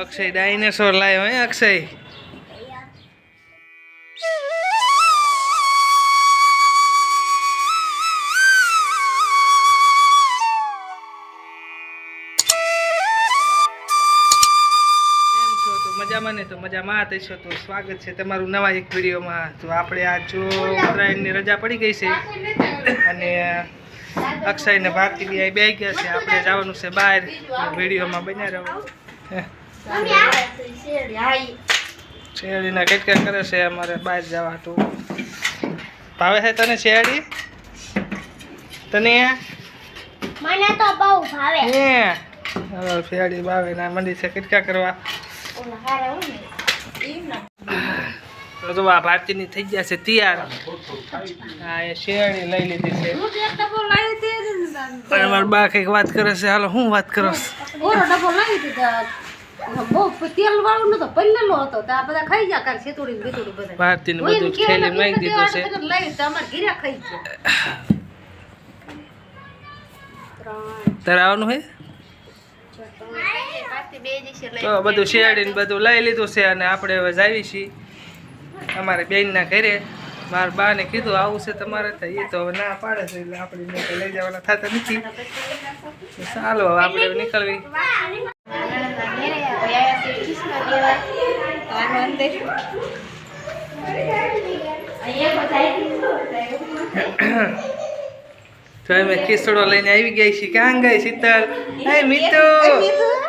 Akshay dinosaur લાવ્યો હે, અક્ષય. મજામાં ને? તો મજામાં થઈશો તો સ્વાગત છે તમારું નવા એક વિડીયોમાં. તો આપણે આ જો ઉત્તરાયણની રજા પડી ગઈ છે. અને અક્ષય ને ભારતી બી બે ગયા છે. આપણે જવાનું છે બહાર. વિડીયોમાં બન્યા રહો. શેરડીના કેટલા કરે છે અમારે બહાર જવા તો. ભાવે છે તને શેરડી? તને? મને તો બહુ ભાવે. હે. હવે શેરડી ભાવે ના મંડી છે કેટલા કરવા. હોય તો આ ભારતીની થઈ ગયા છે તૈયાર. હા એ શેરણી લઈ લીધી છે. પણ અમારા બા કંઈક વાત કરે છે. હાલો હું વાત કરો? છો? ઓરો ડબ્બો લાવી દીધા બહુ તેલ વાળું નતો પલ્લેલો હતો. તો આ બધા ખાઈ ગયા કાલ સેતુડી ને બીતુડી બધા. ભારતીને બધું થેલી દીધું છે. લાવી તો અમાર ઘીરા ખાઈ ગયા. ત્રણ તારે આવવાનું હે તો બધું શેરડી બધું લઈ લીધું છે અને આપણે હવે જાવી છીએ. અમારે બેનના ઘરે મારા બાને કીધું, આવું છે તમારે તો એ તો ના પાડે છે, એટલે આપણે લઈ જવાના થતા નથી. ચાલો હવે આપણે નીકળવી. નીકળવી તો અમે ખીસડો લઈને આવી ગઈ છીએ. ક્યાં ગઈ શીતલ? હે મીતુ.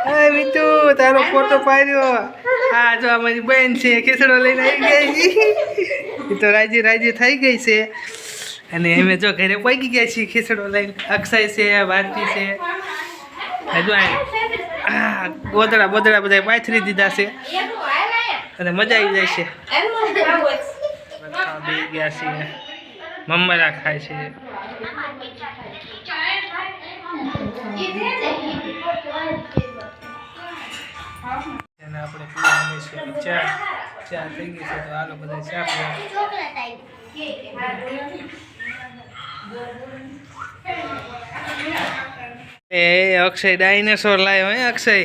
હે મીતુ. તારો ફોટો પાડ્યો. હા જો અમારી બેન છે ખીસડો લઈને આવી ગઈ એ તો રાજી રાજી થઈ ગઈ છે. અને અમે જો ઘરે પહોંચી ગયા છીએ ખીસડો લઈને. અક્ષય છે ભારતી છે. હજુ આ ગોદડા બોદડા બધા પાથરી દીધા છે. અને મજા આવી જાય છે. બે ગયા છીએ ખાય છે. અને આપણે પીવાનું છે ચા? ચા થઈ ગઈ છે તો હાલો બધા ચા પીવા. એ અક્ષય ડાયનેસોર લાવ્યો હે અક્ષય.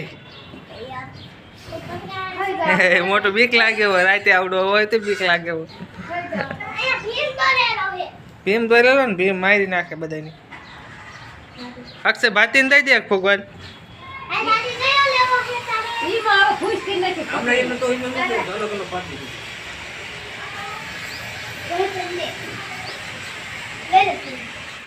એ મોટો બીક લાગે હોય રાતે આવડો હોય તો બીક લાગે હોય ભીમ દોરેલો ને ભીમ મારી નાખે બધાની અક્ષય ભાતીને દઈ દે ભગવાન. ઈ મારો ખુશ થઈ નથી એ